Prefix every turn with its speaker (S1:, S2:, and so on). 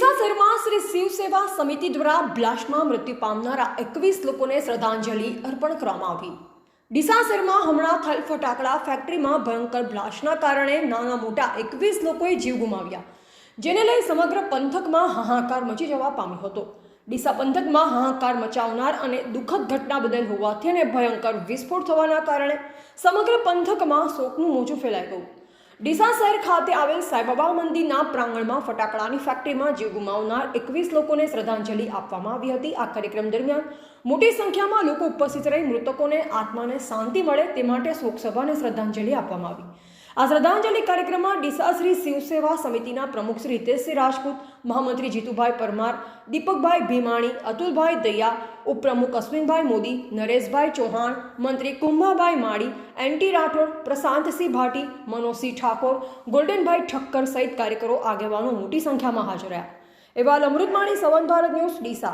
S1: સેવા સમિતિ દ્વારા બ્લાસ્ટમાં મૃત્યુ પામનારા એકવીસ લોકોને શ્રદ્ધાંજલિ અર્પણ કરવામાં આવી. ડીસા શહેરમાં હમણાં થયેલ ફટાકડા ફેક્ટરીમાં ભયંકર બ્લાસ્ટના કારણે નાના મોટા એકવીસ લોકોએ જીવ ગુમાવ્યા, જેને લઈ સમગ્ર પંથકમાં હાહાકાર મચી જવા પામ્યો હતો. ડીસા પંથકમાં હાહાકાર મચાવનાર અને દુઃખદ ઘટના બદલ હોવાથી અને ભયંકર વિસ્ફોટ થવાના કારણે સમગ્ર પંથકમાં શોકનું મોજું ફેલાઈ ગયું. ડીસા શહેર ખાતે આવેલ સાંઈબાબા મંદિરના પ્રાંગણમાં ફટાકડાની ફેક્ટરીમાં જીવ ગુમાવનાર એકવીસ લોકોને શ્રદ્ધાંજલિ આપવામાં આવી હતી. આ કાર્યક્રમ દરમિયાન મોટી સંખ્યામાં લોકો ઉપસ્થિત રહી મૃતકોને આત્માને શાંતિ મળે તે માટે શોકસભાને શ્રદ્ધાંજલિ આપવામાં આવી. આ શ્રદ્ધાંજલિ કાર્યક્રમમાં ડીસાશ્રી શિવસેવા સમિતિના પ્રમુખ શ્રી હિતેશસિંહ રાજપૂત, મહામંત્રી જીતુભાઈ પરમાર, દીપકભાઈ ભીમાણી, અતુલભાઈ દૈયા, ઉપપ્રમુખ અશ્વિનભાઈ મોદી, નરેશભાઈ ચૌહાણ, મંત્રી કુંભાભાઈ માળી એનટી રાઠોડ, પ્રશાંતસિંહ ભાટી, મનોજસિંહ ઠાકોર, ગોલ્ડનભાઈ ઠક્કર સહિત કાર્યકરો આગેવાનો મોટી સંખ્યામાં હાજર રહ્યા. એવા અમૃતમાણી સવન ભારત ન્યૂઝ ડીસા.